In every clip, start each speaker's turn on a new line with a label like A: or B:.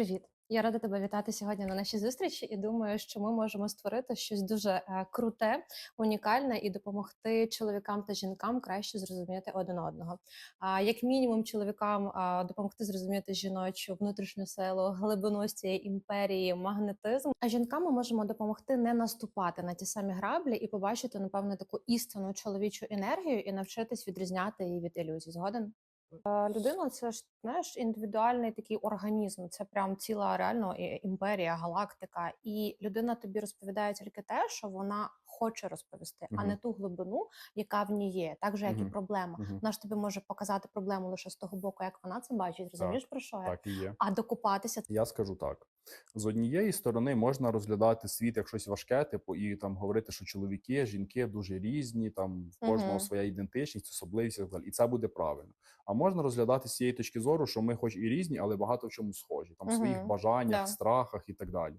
A: Привіт! Я рада тебе вітати сьогодні на нашій зустрічі і думаю, що ми можемо створити щось дуже е, круте, унікальне і допомогти чоловікам та жінкам краще зрозуміти один одного. А як мінімум, чоловікам допомогти зрозуміти жіночу внутрішню силу, глибину цієї імперії, магнетизм. А жінкам ми можемо допомогти не наступати на ті самі граблі і побачити, напевно, таку істинну чоловічу енергію і навчитись відрізняти її від ілюзій. Згоден? Е, Людина це ж знаєш індивідуальний такий організм. Це прям ціла реально імперія, галактика. І людина тобі розповідає тільки те, що вона хоче розповісти, а не ту глибину, яка в ній є. Так же, як і
B: Мгм.
A: проблема.
B: Мгм.
A: Вона ж тобі може показати проблему лише з того боку, як вона це бачить. Розумієш про що?
B: Так і є.
A: А докупатися
B: Я скажу так: з однієї сторони можна розглядати світ як щось важке, типу, і там говорити, що чоловіки, жінки дуже різні, там в кожного
A: Мгм.
B: своя ідентичність, особливість і так далі. І це буде правильно. А можна розглядати з цієї точки зору, що ми, хоч і різні, але багато в чому схожі, там в своїх бажаннях,
A: Да.
B: страхах і так далі.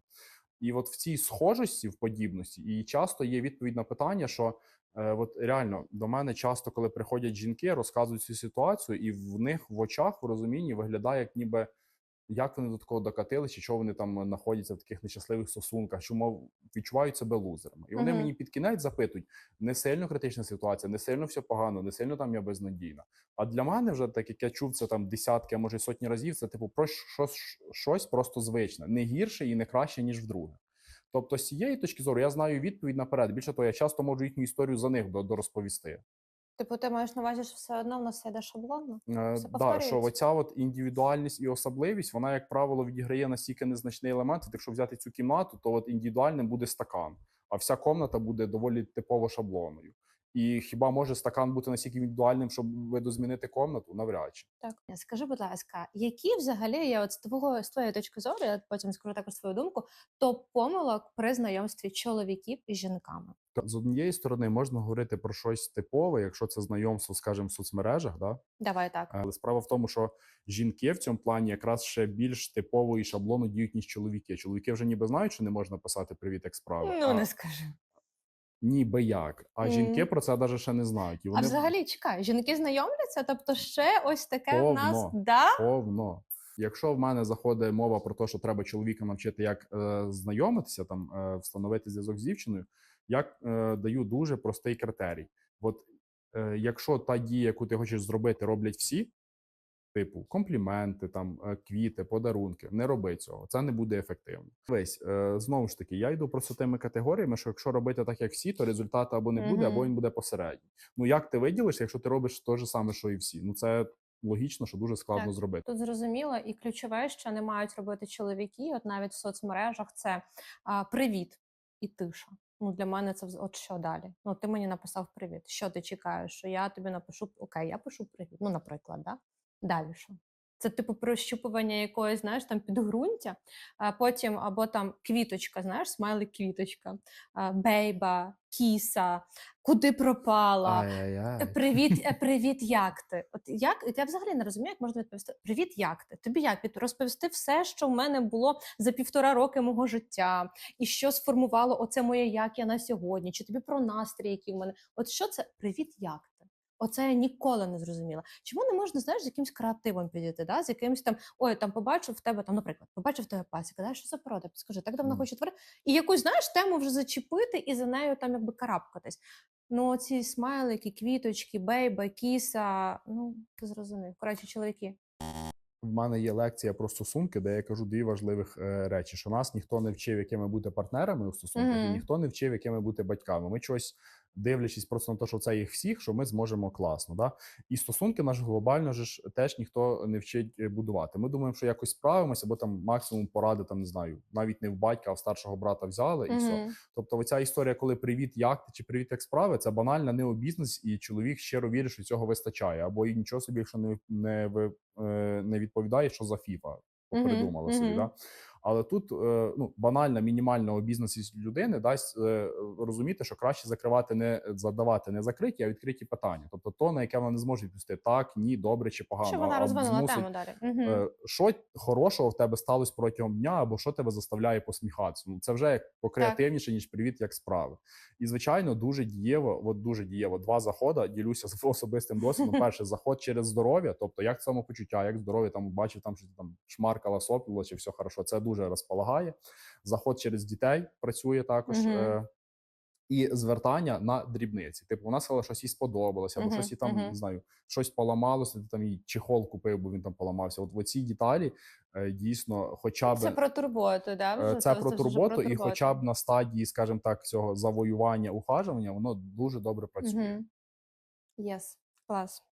B: І от в цій схожості, в подібності, і часто є відповідь на питання, що е, от реально до мене часто, коли приходять жінки, розказують цю ситуацію, і в них в очах в розумінні виглядає, як ніби як вони до такого докатилися, чого вони там знаходяться в таких нещасливих стосунках, що мов відчувають себе лузерами. І вони
A: Мгм.
B: мені під кінець запитують: не сильно критична ситуація, не сильно все погано, не сильно там я безнадійна. А для мене вже так, як я чув це там десятки, а може сотні разів, це типу про щось, щось просто звичне, не гірше і не краще, ніж вдруге. Тобто, з цієї точки зору я знаю відповідь наперед. Більше того, я часто можу їхню історію за них до- дорозповісти.
A: Типу, ти маєш на увазі, що все одно в нас все йде шаблонно.
B: Е,
A: Все
B: да, що оця от індивідуальність і особливість, вона, як правило, відіграє настільки незначний елемент. От Якщо взяти цю кімнату, то от індивідуальним буде стакан, а вся комната буде доволі типово шаблонною. І хіба може стакан бути настільки індивідуальним, щоб видозмінити комнату? Навряд чи.
A: Так, скажи, будь ласка, які взагалі є от з твого з твоєї точки зору, я потім скажу також свою думку, топ помилок при знайомстві чоловіків із жінками?
B: З однієї сторони можна говорити про щось типове, якщо це знайомство, скажімо, в соцмережах, да?
A: Давай так.
B: Але справа в тому, що жінки в цьому плані якраз ще більш типово і шаблонно діють, ніж чоловіки. Чоловіки вже ніби знають, що не можна писати привіт, як справи.
A: Ну
B: а
A: не скажи.
B: Ніби як. А
A: Мгм.
B: жінки про це навіть ще не знають. І
A: А взагалі чекай, жінки знайомляться, тобто ще ось таке в нас да?
B: повно. Якщо в мене заходить мова про те, що треба чоловіка навчити, як е, знайомитися, там е, встановити зв'язок з дівчиною, я е, даю дуже простий критерій. От е, якщо та дія, яку ти хочеш зробити, роблять всі, типу компліменти, там е, квіти, подарунки, не роби цього. Це не буде ефективно. Весь е, знову ж таки, я йду просто тими категоріями, що якщо робити так, як всі, то результату або не буде, або він буде посередній. Ну як ти виділиш, якщо ти робиш те ж саме, що і всі? Ну це логічно, що дуже складно
A: Так.
B: зробити.
A: Тут зрозуміло, і ключове, що не мають робити чоловіки, от навіть в соцмережах, це а, привіт і тиша. Ну, для мене це от що далі. Ну, ти мені написав привіт. Що ти чекаєш? Що я тобі напишу окей, я пишу привіт. Ну, наприклад, да? Далі що? Це типу прощупування якоїсь, знаєш, там підґрунтя, а потім або там квіточка, знаєш, смайлик квіточка, бейба, кіса, куди пропала. Е,
B: Ай-яй-яй.
A: Привіт, е, привіт, як ти? От як я взагалі не розумію, як можна відповісти Привіт, як ти? Тобі як розповісти все, що в мене було за півтора роки мого життя, і що сформувало оце моє як я на сьогодні, чи тобі про настрій, який в мене? От що це привіт, як? Оце я ніколи не зрозуміла. Чому не можна, знаєш, з якимось креативом підійти, да? з якимось там, ой, там побачив в тебе, там, наприклад, побачив в тебе пасіка, да? що за порода? Скажи, так давно
B: Мгм.
A: хочу тварин. І якусь, знаєш, тему вже зачепити і за нею там якби карабкатись. Ну, ці смайлики, квіточки, бейба, кіса. Ну, ти зрозумів. Коротше, чоловіки.
B: В мене є лекція про стосунки, де я кажу дві важливих е, речі: що нас ніхто не вчив, якими бути партнерами у стосунках, і ніхто не вчив, якими бути батьками. Ми чогось дивлячись просто на те, що це їх всіх, що ми зможемо класно. Да? І стосунки наш глобально ж теж ніхто не вчить е, будувати. Ми думаємо, що якось справимося, або там максимум поради, там не знаю, навіть не в батька, а в старшого брата взяли, і все. Тобто, оця історія, коли привіт, як ти чи привіт, як справи, це банальна необізність, і чоловік щиро вірить, що цього вистачає, або і нічого собі, якщо не, не, е, не відповідає, що за фіфа
A: Мгм,
B: придумала собі. Да? Але тут е, ну, банальна мінімальна обізнаність людини дасть е, розуміти, що краще закривати не задавати не закриті, а відкриті питання. Тобто то, на яке вона не зможе відповісти так, ні, добре чи погано.
A: Щоб вона розвинула
B: змусить,
A: тему далі.
B: Е, що хорошого в тебе сталося протягом дня, або що тебе заставляє посміхатися. Ну це вже як покреативніше, ніж привіт, як справи. І звичайно, дуже дієво, от дуже дієво. Два заходи ділюся з особистим досвідом. Перший заход через здоров'я, тобто як самопочуття, як здоров'я там бачив, там що там шмаркала, сопіло, чи все хорошо. Це дуже розполагає. Заход через дітей працює також. Е, і звертання на дрібниці. Типу, вона сказала, що їй сподобалося, або
A: Мгм,
B: щось їй там
A: мгм.
B: не знаю, щось поламалося. Ти там їй чехол купив, бо він там поламався. От оці деталі е, дійсно, хоча б
A: Це про турботу, да?
B: Е,
A: вже?
B: Це
A: То-
B: про
A: вже про
B: турботу, і
A: турботу.
B: хоча б на стадії, скажімо так, цього завоювання ухажування, воно дуже добре працює.
A: Yes. Клас.